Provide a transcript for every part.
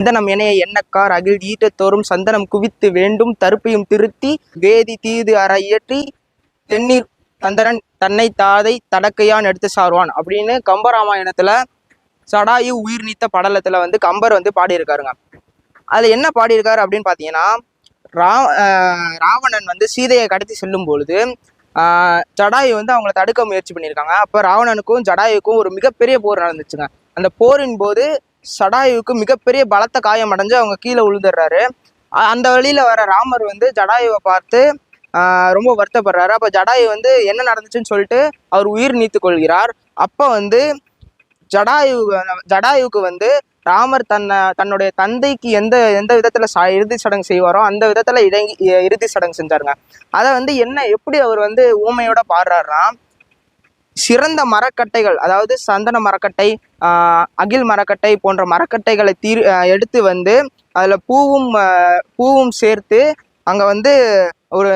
சந்தனம் எனைய எண்ணக்கார் அகில் ஈட்டத்தோறும் சந்தனம் குவித்து வேண்டும் தருப்பையும் திருத்தி வேதி தீது அற இயற்றி தென்னீர் தந்தரன் தன்னை தாதை தடக்கையான் எடுத்து சார்வான் அப்படின்னு கம்பராமாயணத்துல சடாயு உயிர் நீத்த படலத்துல வந்து கம்பர் வந்து பாடியிருக்காருங்க. அதுல என்ன பாடியிருக்காரு அப்படின்னு பாத்தீங்கன்னா ரா ராவணன் வந்து சீதையை கடத்தி செல்லும் பொழுது ஜடாயு வந்து அவங்கள தடுக்க முயற்சி பண்ணியிருக்காங்க. அப்போ ராவணனுக்கும் ஜடாயுக்கும் ஒரு மிகப்பெரிய போர் நடந்துச்சுங்க. அந்த போரின் போது சடாயுவுக்கு மிகப்பெரிய பலத்த காயம் அடைஞ்சு அவங்க கீழே விழுந்துடுறாரு. அந்த வழியில வர ராமர் வந்து ஜடாயுவை பார்த்து ரொம்ப வருத்தப்படுறாரு. அப்போ ஜடாயு வந்து என்ன நடந்துச்சுன்னு சொல்லிட்டு அவர் உயிர் நீத்து கொள்கிறார். அப்போ வந்து ஜடாயு ஜடாயுவுக்கு வந்து ராமர் தன்னை தன்னுடைய தந்தைக்கு எந்த எந்த விதத்துல ச இறுதி சடங்கு செய்வாரோ அந்த விதத்துல இறங்கி இ- இறுதி சடங்கு செஞ்சாருங்க. அதை வந்து என்ன எப்படி அவர் வந்து ஊமையோட பாடுறாருன்னா சிறந்த மரக்கட்டைகள் அதாவது சந்தன மரக்கட்டை அகில் மரக்கட்டை போன்ற மரக்கட்டைகளை தீர் எடுத்து வந்து அதில் பூவும் பூவும் சேர்த்து அங்கே வந்து ஒரு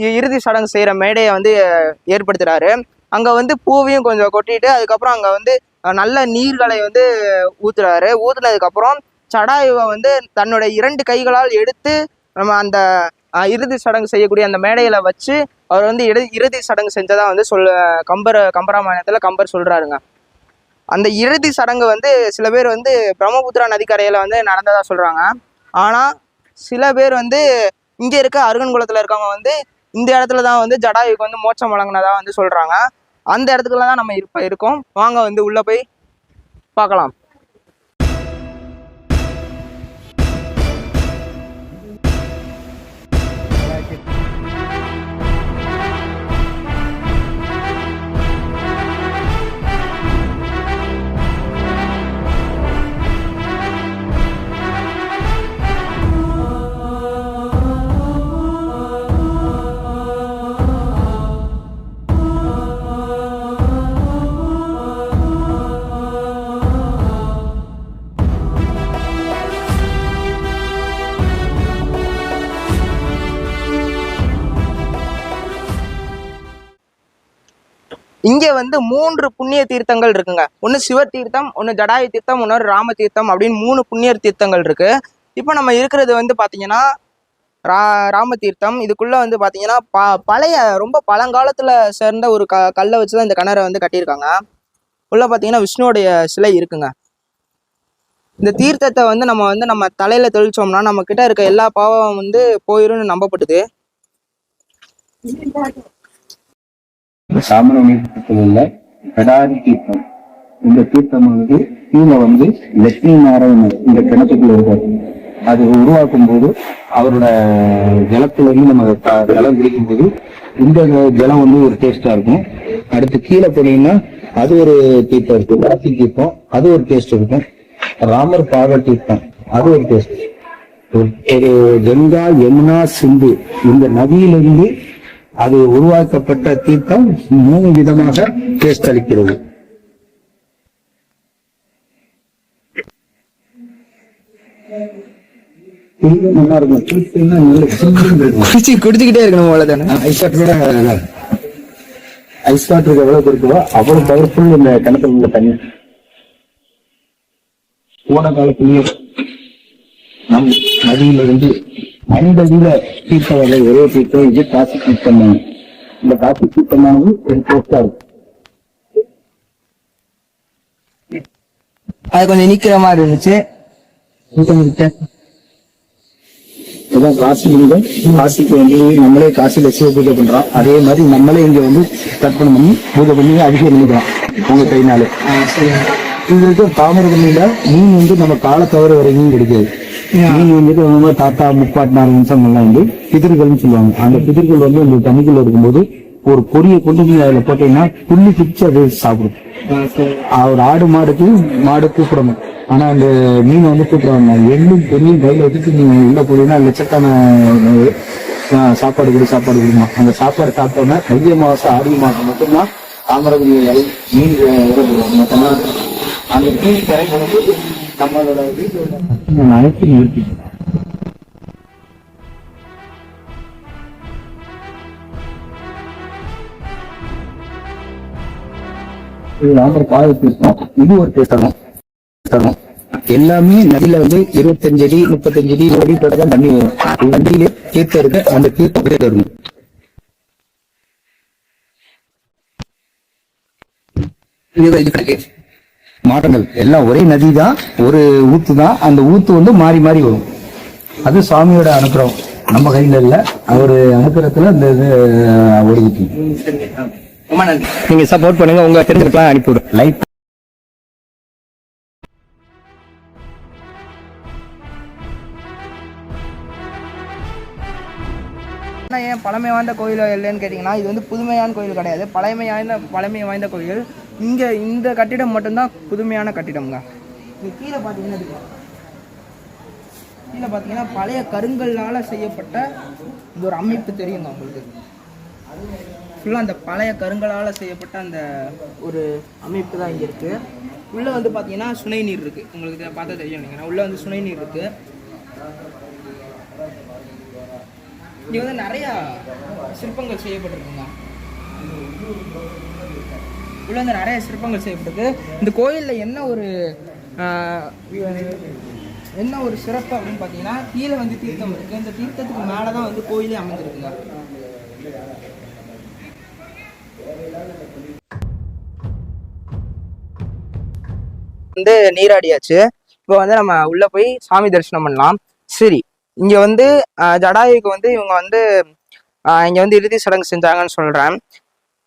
இ- இறுதி சடங்கு செய்கிற மேடையை வந்து ஏற்படுத்துகிறாரு அங்கே வந்து பூவையும் கொஞ்சம் கொட்டிட்டு அதுக்கப்புறம் அங்கே வந்து நல்ல நீர்களை வந்து ஊற்றுறாரு ஊற்றுனதுக்கப்புறம் சடாயுவை வந்து தன்னுடைய இரண்டு கைகளால் எடுத்து நம்ம அந்த இறுதி சடங்கு செய்யக்கூடிய அந்த மேடையில் வச்சு அவர் வந்து இறுதி இறுதி சடங்கு செஞ்சதா வந்து சொல்ல கம்பர் கம்பராமாயணத்தில் கம்பர் சொல்கிறாருங்க அந்த இறுதி சடங்கு வந்து சில பேர் வந்து பிரம்மபுத்திரா நதிக்கரையில் வந்து நடந்ததாக சொல்கிறாங்க ஆனால் சில பேர் வந்து இங்கே இருக்க அருகன்குளத்துல இருக்கவங்க வந்து இந்த இடத்துல தான் வந்து ஜடாயுக்கு வந்து மோட்சம் வழங்கினதாக வந்து சொல்கிறாங்க அந்த இடத்துக்குள்ள தான் நம்ம இப்ப இருக்கோம். வாங்க வந்து உள்ளே போய் பார்க்கலாம். இங்கே வந்து மூன்று புண்ணிய தீர்த்தங்கள் இருக்குங்க. ஒன்று சிவ தீர்த்தம் ஒன்று ஜடாய தீர்த்தம் ஒன்று ராம தீர்த்தம் அப்படின்னு மூணு புண்ணிய தீர்த்தங்கள் இருக்கு. இப்போ நம்ம இருக்கிறது வந்து பார்த்தீங்கன்னா ரா ராம தீர்த்தம். இதுக்குள்ளே வந்து பார்த்தீங்கன்னா ப பழைய ரொம்ப பழங்காலத்தில் சேர்ந்த ஒரு க கல்லை வச்சு தான் இந்த கிணறை வந்து கட்டியிருக்காங்க. உள்ளே பார்த்தீங்கன்னா விஷ்ணுவோடைய சிலை இருக்குங்க. இந்த தீர்த்தத்தை வந்து நம்ம வந்து நம்ம தலையில் தெளிச்சோம்னா நம்ம கிட்ட இருக்க எல்லா பாவம் வந்து போயிரும்னு நம்பப்படுது. சாமரமணி தீர்த்தத்தில் உள்ள கடாரி தீர்த்தம். இந்த தீர்த்தம் வந்து கீழே வந்து லட்சுமி நாராயணர் இந்த கிணத்துக்குள்ள இருக்காரு. அது உருவாக்கும் போது அவரோட ஜலத்துல இருந்து நம்ம ஜலம் குடிக்கும் போது இந்த ஜலம் வந்து ஒரு டேஸ்டா இருக்கும். அடுத்து கீழே போனீங்கன்னா அது ஒரு தீர்த்தம் இருக்கு. ராசி தீர்த்தம் அது ஒரு டேஸ்ட் இருக்கும். ராமர் பாக தீர்த்தம் அது ஒரு டேஸ்ட் ஒரு கங்கா யமுனா சிந்து இந்த நதியிலிருந்து அது உருவாக்கப்பட்ட தீர்த்தம் மூணு விதமாக டேஸ்ட் அளிக்கிறது குடிச்சுக்கிட்டே இருக்கணும் போல தானே? ஐஸ் வாட்டருக்கு எவ்வளவு இருக்குதோ அவ்வளவு பவர்ஃபுல் இந்த கிணத்துல உள்ள தண்ணி. போன காலத்திலேயே நம் நதியிலிருந்து ஐந்தடியில தீர்த்தம் வகை ஒரே தீர்த்தம் இது காசி தீர்த்தம்? இந்த காசி தீர்த்தமானது ஒரு டேஸ்டா இருக்கும் அது கொஞ்சம் நிக்கிற மாதிரி இருந்துச்சு. இதான் காசி லிங்கம் காசிக்கு வந்து நம்மளே காசியில சிவ பூஜை பண்றோம். அதே மாதிரி நம்மளே இங்க வந்து தர்ப்பணம் பண்ணி பூஜை பண்ணி அபிஷேகம் பண்ணிக்கலாம் உங்க கைனாலே இது இருக்க தாமிரபரணியில மீன் வந்து நம்ம கால தவறு வரைக்கும் கிடைக்காது மீன் வந்துட்டு நம்ம தாத்தா நிமிஷங்கள்லாம் வந்து பிதிர்கள்னு சொல்லுவாங்க. அந்த பிதிர்கள் வந்து இந்த தண்ணிக்குள்ள இருக்கும்போது ஒரு பொடியை கொண்டு நீ அதுல போட்டீங்கன்னா புள்ளி பிடிச்சு அது சாப்பிடும். ஒரு ஆடு மாடுக்கு மாடு கூப்பிடணும். ஆனா அந்த மீன் வந்து கூப்பிடுவாங்க எள்ளும் பொரியும் கையில வச்சுட்டு நீங்க உள்ள போனீங்கன்னா லட்சக்கான சாப்பாடு கொடு சாப்பாடு கொடுமா. அந்த சாப்பாடு சாப்பிட்டோம்னா தைய மாசம் ஆடி மாசம் மட்டும்தான் தாமிரபரணி இலை மீன் மொத்தமா அந்த மீன் போது நம்மளோட வீட்டோட நிறுத்தி இது ராமர் பாத தீர்த்தம் இது ஒரு டேஸ்ட் தரும் எல்லாமே நதியில வந்து இருபத்தஞ்சு அடி முப்பத்தஞ்சு அடி ஒரு அடி தான் தண்ணி வரும். நதியிலே தீர்த்தம் இருக்கு. அந்த தீர்த்தம் அப்படியே வரணும் மாற்றங்கள். எல்லாம் ஒரே நதி தான் ஒரு ஊத்து தான் அந்த ஊத்து வந்து மாறி மாறி வரும். அது சாமியோட அனுப்புறம். நம்ம கையில இல்ல. அவரு அனுப்புறத்துல இந்த இது நன்றி. நீங்க சப்போர்ட் பண்ணுங்க. உங்க தெரிஞ்சிருக்கலாம் அனுப்பி விடுங்க லைட் ஆனால் ஏன் பழமை வாய்ந்த கோயில் இல்லைன்னு கேட்டிங்கன்னா இது வந்து புதுமையான கோயில் கிடையாது. பழமை வாய்ந்த பழமை வாய்ந்த கோயில். இங்கே இந்த கட்டிடம் மட்டும்தான் புதுமையான கட்டிடம்ங்க. இங்க கீழே பார்த்தீங்கன்னா கீழே பார்த்தீங்கன்னா பழைய கருங்கல்லால் செய்யப்பட்ட இந்த ஒரு அமைப்பு தெரியுங்க உங்களுக்கு. ஃபுல்லாக அந்த பழைய கருங்கலால் செய்யப்பட்ட அந்த ஒரு அமைப்பு தான் இங்கே இருக்குது உள்ளே வந்து பார்த்தீங்கன்னா சுனை நீர் இருக்குது உங்களுக்கு பார்த்தா தெரியும் இல்லைங்கன்னா உள்ளே வந்து சுனை நீர் இருக்குது இங்கே வந்து நிறையா சிற்பங்கள் செய்யப்பட்டிருக்குங்க. இவ்வளோ வந்து நிறைய சிற்பங்கள் செய்யப்படுது. இந்த கோயிலில் என்ன ஒரு ஆஹ், என்ன ஒரு சிறப்பு அப்படின்னு பார்த்தீங்கன்னா கீழே வந்து தீர்த்தம் இருக்குது இந்த தீர்த்தத்துக்கு மேலே தான் வந்து கோயிலே அமைஞ்சிருக்குங்க. வந்து நீராடியாச்சு. இப்போ வந்து நம்ம உள்ள போய் சாமி தரிசனம் பண்ணலாம். சரி இங்க வந்து ஆஹ், ஜடாயுக்கு வந்து இவங்க வந்து ஆஹ், இங்க வந்து இறுதி சடங்கு செஞ்சாங்கன்னு சொல்றேன்.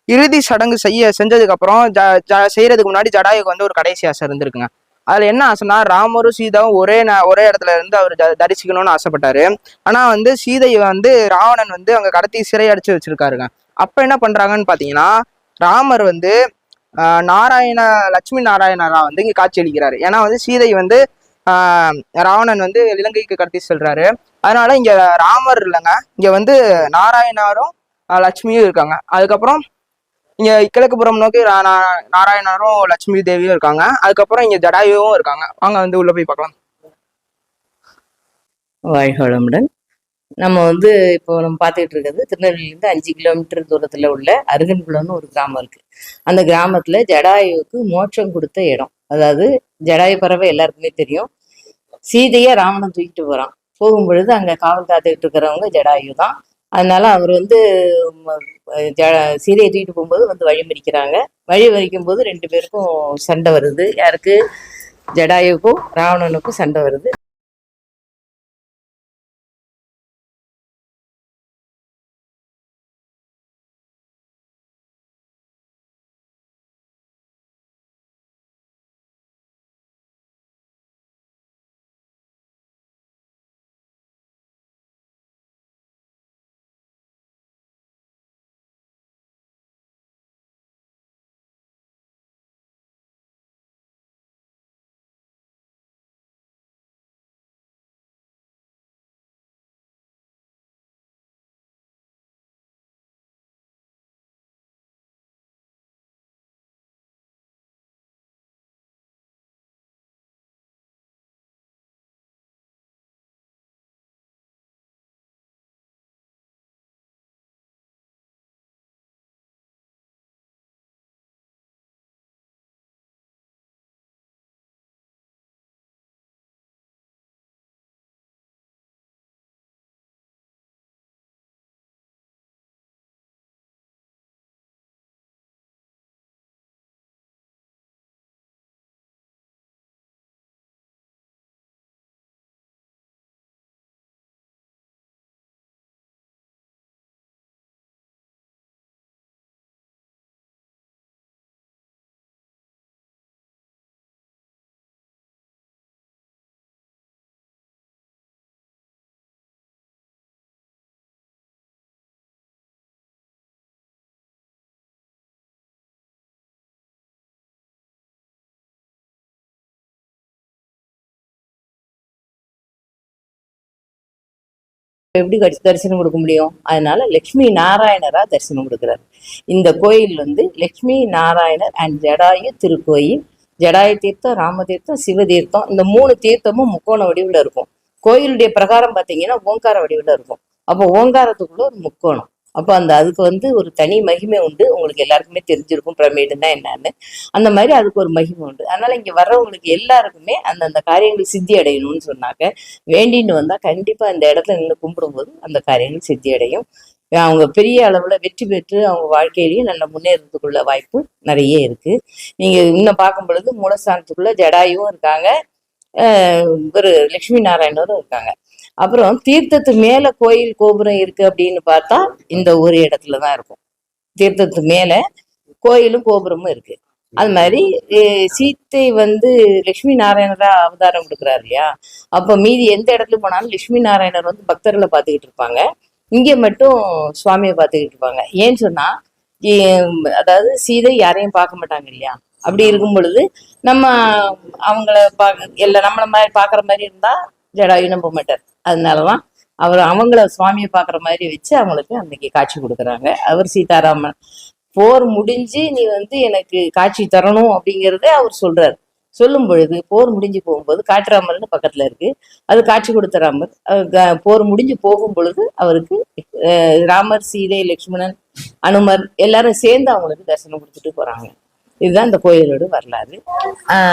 இறுதி சடங்கு செய்ய செஞ்சதுக்கு அப்புறம் ஜ ஜ- செய்யறதுக்கு முன்னாடி ஜடாயுக்கு வந்து ஒரு கடைசி ஆசை இருந்திருக்குங்க. அதுல என்ன ஆசைனா ராமரும் சீதாவும் ஒரே ந- ஒரே இடத்துல இருந்து அவர் த தரிசிக்கணும்னு ஆசைப்பட்டாரு. ஆனா வந்து சீதையை வந்து ராவணன் வந்து அங்க கடத்தி சிறை அடைச்சு வச்சிருக்காருங்க. அப்ப என்ன பண்றாங்கன்னு பாத்தீங்கன்னா ராமர் வந்து நாராயண லட்சுமி நாராயணரா வந்து இங்க காட்சி அளிக்கிறாரு. ஏன்னா வந்து சீதை வந்து ராவணன் வந்து இலங்கைக்கு கடத்தி செல்றாரு. அதனால இங்க ராமர் இல்லைங்க. இங்க வந்து நாராயணாரும் லட்சுமியும் இருக்காங்க. அதுக்கப்புறம் இங்கே கிழக்குப்புறம் நோக்கி நாராயணரும் லட்சுமி தேவியும் இருக்காங்க. அதுக்கப்புறம் இங்கே ஜடாயுவும் இருக்காங்க. வாங்க வந்து உள்ளே போய் பார்க்கலாம். வாழ்களமுடன் நம்ம வந்து இப்போ நம்ம பார்த்துக்கிட்டு இருக்கிறது திருநெல்வேலியிலேருந்து அஞ்சு கிலோமீட்டர் தூரத்தில் உள்ள அருகன்குளம்னு ஒரு கிராமம் இருக்குது அந்த கிராமத்தில் ஜடாயுவுக்கு மோட்சம் கொடுத்த இடம். அதாவது ஜடாயு பறவை எல்லாருக்குமே தெரியும். சீதையை ராவணன் தூக்கிட்டு போகிறான் போகும் பொழுது அங்கே காவல் காத்துக்கிட்டு இருக்கிறவங்க ஜடாயு தான் அதனால அவர் வந்து சீதையை தூக்கிட்டு போகும்போது வந்து வழி மறிக்கிறாங்க. வழி மறிக்கும் போது ரெண்டு பேருக்கும் சண்டை வருது. யாருக்கு? ஜடாயுவுக்கும் ராவணனுக்கும் சண்டை வருது. எப்படி கடி தரிசனம் கொடுக்க முடியும்? அதனால லக்ஷ்மி நாராயணரா தரிசனம் கொடுக்குறாரு. இந்த கோயில் வந்து லக்ஷ்மி நாராயணர் அண்ட் ஜடாயு திருக்கோயில். ஜடாய தீர்த்தம் ராம தீர்த்தம் சிவ தீர்த்தம் இந்த மூணு தீர்த்தமும் முக்கோண வடிவில் இருக்கும். கோயிலுடைய பிரகாரம் பார்த்தீங்கன்னா ஓங்கார வடிவில் இருக்கும். அப்போ ஓங்காரத்துக்குள்ள ஒரு முக்கோணம். அப்போ அந்த அதுக்கு வந்து ஒரு தனி மகிமை உண்டு. உங்களுக்கு எல்லாருக்குமே தெரிஞ்சிருக்கும் பிரமிடுன்னா என்னன்னு. அந்த மாதிரி அதுக்கு ஒரு மகிமை உண்டு. அதனால இங்க வர்றவங்களுக்கு எல்லாருக்குமே அந்தந்த காரியங்கள் சித்தி அடையணும்னு சொன்னாக்க வேண்டின்னு வந்தா கண்டிப்பா அந்த இடத்துல நின்று கும்பிடும்போது அந்த காரியங்கள் சித்தி அடையும். அவங்க பெரிய அளவுல வெற்றி பெற்று அவங்க வாழ்க்கையிலையும் நல்ல முன்னேறதுக்குள்ள வாய்ப்பு நிறைய இருக்கு. நீங்க இன்னும் பார்க்கும் பொழுது மூலஸ்தானத்துக்குள்ள ஜடாயும் இருக்காங்க. ஒரு லக்ஷ்மி லட்சுமி நாராயணரும் இருக்காங்க. அப்புறம் தீர்த்தத்து மேல கோயில் கோபுரம் இருக்கு அப்படின்னு பார்த்தா இந்த ஒரு இடத்துல தான் இருக்கும். தீர்த்தத்து மேல கோயிலும் கோபுரமும் இருக்கு. அது மாதிரி சீத்தை வந்து லட்சுமி நாராயணரா அவதாரம் கொடுக்குறாரு இல்லையா? அப்போ மீதி எந்த இடத்துல போனாலும் லட்சுமி நாராயணர் வந்து பக்தர்களை பார்த்துக்கிட்டு இருப்பாங்க. இங்கே மட்டும் சுவாமியை பார்த்துக்கிட்டு இருப்பாங்க. ஏன்னு சொன்னா அதாவது சீதை யாரையும் பார்க்க மாட்டாங்க இல்லையா? அப்படி இருக்கும் பொழுது நம்ம அவங்கள பார்க்க இல்லை நம்மள மாதிரி பார்க்குற மாதிரி இருந்தா ஜடாயு நம்ப மாட்டார். அதனாலதான் அவர் அவங்கள சுவாமியை பார்க்குற மாதிரி வச்சு அவங்களுக்கு அன்னைக்கு காட்சி கொடுக்குறாங்க. அவர் சீதாராமன். போர் முடிஞ்சு நீ வந்து எனக்கு காட்சி தரணும் அப்படிங்கிறத அவர் சொல்றாரு. சொல்லும் பொழுது போர் முடிஞ்சு போகும்போது காட்டுராமர்னு பக்கத்துல இருக்கு. அது காட்சி கொடுத்த ராமர். போர் முடிஞ்சு போகும் பொழுது அவருக்கு ராமர் சீதை லக்ஷ்மணன் அனுமர் எல்லாரும் சேர்ந்து அவங்களுக்கு தரிசனம் கொடுத்துட்டு போறாங்க. இதுதான் இந்த கோயிலோட வரலாறு.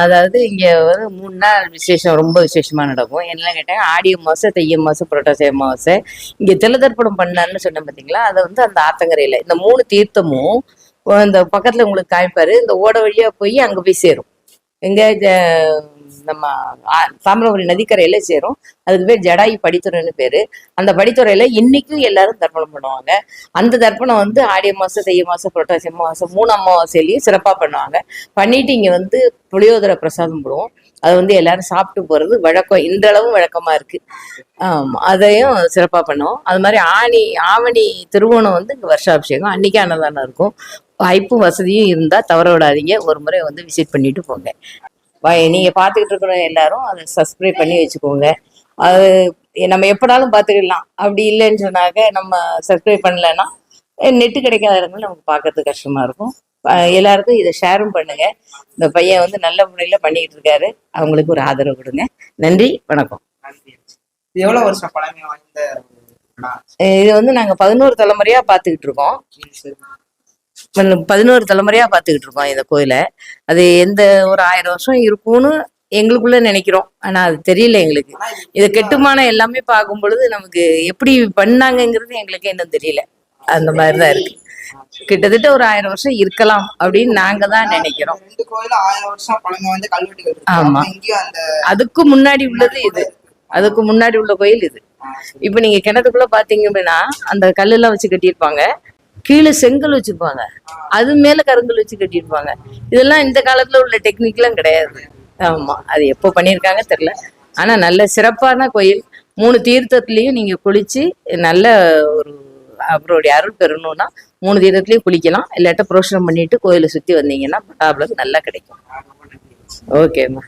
அதாவது இங்கே ஒரு மூணு நாள் விசேஷம் ரொம்ப விசேஷமாக நடக்கும். என்ன கேட்டாங்க? ஆடி அமாவாசை தைய அமாவாசை புரட்டாசி அமாவாசை இங்கே திலதர்ப்பணம் பண்ணான்னு சொன்னேன் பார்த்தீங்களா அதை வந்து அந்த ஆத்தங்கரையில் இந்த மூணு தீர்த்தமும் இந்த பக்கத்தில் உங்களுக்கு காமிப்பார். இந்த ஓட வழியாக போய் அங்கே போய் சேரும். எங்கே நம்ம தாமிரபுரி தாமிரபரணி நதிக்கரையில சேரும். அதுக்கு பேர் ஜடாயு படித்துறைன்னு பேரு. அந்த படித்துறையில இன்னைக்கும் எல்லாரும் தர்ப்பணம் பண்ணுவாங்க. அந்த தர்ப்பணம் வந்து ஆடி மாசம் தைய மாசம் புரட்டாசி மாசம் மூணு அமாவாசையிலையும் சிறப்பா பண்ணுவாங்க. பண்ணிட்டு இங்க வந்து புளியோதரை பிரசாதம் போடுவோம். அது வந்து எல்லாரும் சாப்பிட்டு போறது வழக்கம். இன்றளவும் வழக்கமா இருக்கு. அதையும் சிறப்பா பண்ணுவோம். அது மாதிரி ஆணி ஆவணி திருவோணம் வந்து இங்க வருஷாபிஷேகம். அன்னைக்கு அன்னதானம் இருக்கும். வாய்ப்பும் வசதியும் இருந்தா தவற விடாதீங்க ஒரு முறை வந்து விசிட் பண்ணிட்டு போங்க. நீங்க பாத்துக்கிட்டு இருக்கிற எல்லாரும். அதை சப்ஸ்கிரைப் பண்ணி வச்சுக்கோங்க. அது நம்ம எப்படாலும் பார்த்துக்கலாம் அப்படி இல்லைன்னு சொன்னாக்க நம்ம சப்ஸ்கிரைப் பண்ணலைன்னா நெட்டு கிடைக்காத இடங்கள் நமக்கு பார்க்கறதுக்கு கஷ்டமா இருக்கும். எல்லாருக்கும் இதை ஷேரும் பண்ணுங்க. இந்த பையன் வந்து நல்ல முறையில பண்ணிட்டு இருக்காரு. அவங்களுக்கு ஒரு ஆதரவு கொடுங்க. நன்றி வணக்கம். எவ்வளவு வருஷம் பழமை வாய்ந்த இது வந்து நாங்க பதினோரு தலைமுறையா பார்த்துக்கிட்டு இருக்கோம். பதினோரு தலைமுறையா பார்த்துக்கிட்டு இருக்கோம் இந்த கோயிலை. அது எந்த ஒரு ஆயிரம் வருஷம் இருக்கும்னு எங்களுக்குள்ள நினைக்கிறோம். ஆனா அது தெரியல எங்களுக்கு. இது கெட்டுமானம் எல்லாமே பார்க்கும் பொழுது நமக்கு எப்படி பண்ணாங்கங்கிறது எங்களுக்கு இன்னும் தெரியல. அந்த மாதிரிதான் இருக்கு. கிட்டத்தட்ட ஒரு ஆயிரம் வருஷம் இருக்கலாம் அப்படின்னு நாங்க தான் நினைக்கிறோம். ஆமா. அதுக்கு முன்னாடி உள்ளது இது. அதுக்கு முன்னாடி உள்ள கோயில் இது. இப்ப நீங்க கிணத்துக்குள்ள பாத்தீங்க அப்படின்னா அந்த கல்லெல்லாம் வச்சு கட்டியிருப்பாங்க. கீழே செங்கல் வச்சிருப்பாங்க. அது மேல கருங்கல் வச்சு கட்டியிருப்பாங்க. இதெல்லாம் இந்த காலத்துல உள்ள டெக்னிக்லாம் கிடையாது. ஆமா அது எப்போ பண்ணியிருக்காங்க தெரியல. ஆனா நல்ல சிறப்பான கோயில். மூணு தீர்த்தத்துலயும் நீங்க குளிச்சு நல்ல ஒரு அவருடைய அருள் பெறணும்னா மூணு தீர்த்தத்துலயும் குளிக்கலாம். இல்லாட்ட புரோஷனம் பண்ணிட்டு கோயிலை சுத்தி வந்தீங்கன்னா ப்ராப்ளம் நல்லா கிடைக்கும். ஓகேம்மா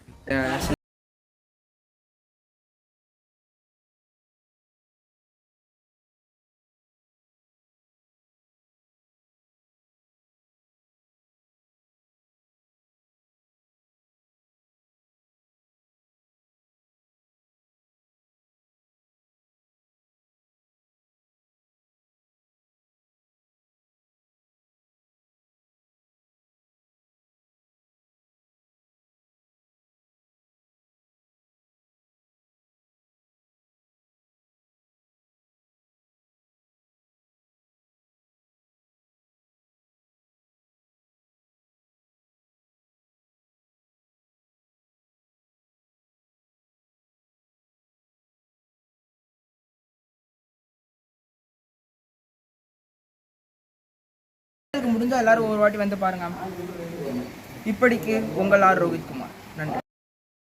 முடிஞ்சால் எல்லாரும் ஒரு வாட்டி வந்து பாருங்க. இப்படிக்கு உங்கள் ஆர் ரோஹித்குமார்